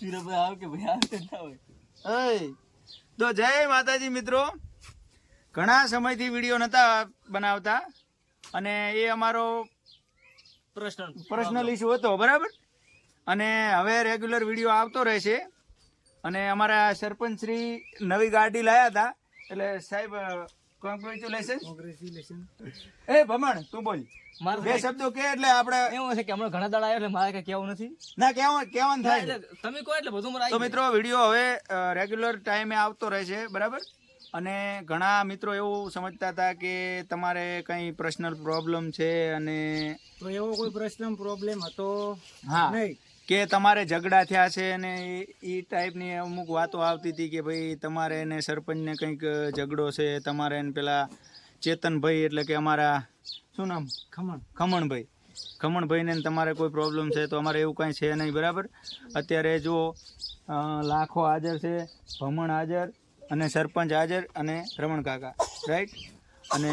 સુરભાઈ આવ કે ભાઈ આવ ના હોય. તો જય માતાજી મિત્રો. ઘણા સમયથી વીડિયો નતા બનાવતા અને એ અમારો પ્રશ્ન. પર્સનલ ઇસ્યુ હતો બરાબર? અને હવે રેગ્યુલર વીડિયો આવતો રહેશે. અને અમારા સરપંચ શ્રી નવી ગાડી લાયા હતા. એટલે સાહેબ કોંગ્રેચ્યુલેશન કોંગ્રેચ્યુલેશન એ ભમણ તું બોલ. મારે બે શબ્દો કે એટલે આપણે એવું છે કે હમણાં ઘણા દાડા આવ્યો એટલે મારે કઈ કેવું નથી. ના કેવા કેવાનું થાય તમે કહો એટલે બધું મારે તો મિત્રો વીડિયો હવે રેગ્યુલર ટાઈમે આવતો રહેશે બરાબર? અને ઘણા મિત્રો એવું સમજતા હતા કે તમારે કંઈ પર્સનલ પ્રોબ્લેમ છે અને તો એવો કોઈ પ્રશ્ન પ્રોબ્લેમ હતો હા નહીં. કે તમારે ઝઘડા થયા છે અને એ ટાઈપની અમુક વાતો આવતી હતી કે ભાઈ તમારે એને સરપંચને કંઈક ઝઘડો છે તમારે એને પેલા ચેતનભાઈ એટલે કે અમારા શું નામ? ખમણ. ખમણભાઈ. ખમણભાઈને તમારે કોઈ પ્રોબ્લેમ છે તો અમારે એવું કાંઈ છે નહીં બરાબર? અત્યારે જો લાખો હાજર છે ભમણ હાજર અને સરપંચ હાજર અને રમણ કાકા રાઈટ અને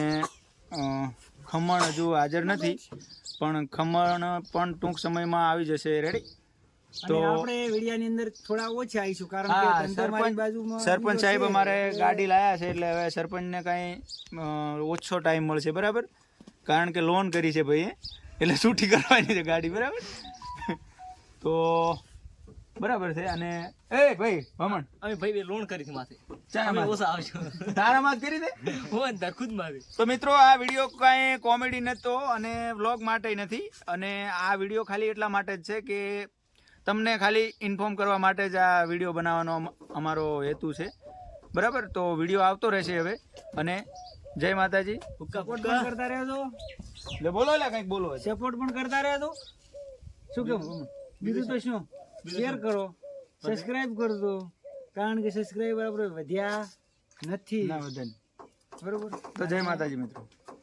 ખમણ હજુ હાજર નથી પણ ખમણ પણ ટૂંક સમયમાં આવી જશે રેડી તો આપણે વિડિયાની અંદર થોડા ઓછા આવીશું કારણ કે મારી સરપંચ બાજુમાં સરપંચ સાહેબ અમારે ગાડી લાયા છે એટલે હવે સરપંચને કાંઈ ઓછો ટાઈમ મળશે બરાબર? કારણ કે લોન કરી છે ભાઈએ એટલે છૂટી કરવાની છે ગાડી બરાબર? તો બરાબર છે અને એ ભાઈ ભમણ. અમે ભાઈ લોન કરી છે માથે. તારામાં જ કરી દે? હું ખુદ મારે તો મિત્રો આ વીડિયો કાંઈ કોમેડી નહોતો અને વ્લોગ માટે નથી. અને આ વીડિયો ખાલી એટલા માટે જ છે કે તમને ખાલી ઇન્ફોર્મ કરવા માટે જ આ વીડિયો બનાવવાનો અમારો હેતુ છે. બરાબર? તો વીડિયો આવતો રહેશે હવે. અને જય માતાજી. સપોર્ટ પણ કરતા રહેજો. એટલે બોલો એટલે કંઈક બોલો. સપોર્ટ પણ કરતા રહેજો. શું કેવું? બીજું તો શું? શેર કરો. સબસ્ક્રાઇબ કરજો. કારણ કે સબસ્ક્રાઈબર આપણે વધ્યા નથી. બરોબર? તો જય માતાજી મિત્રો.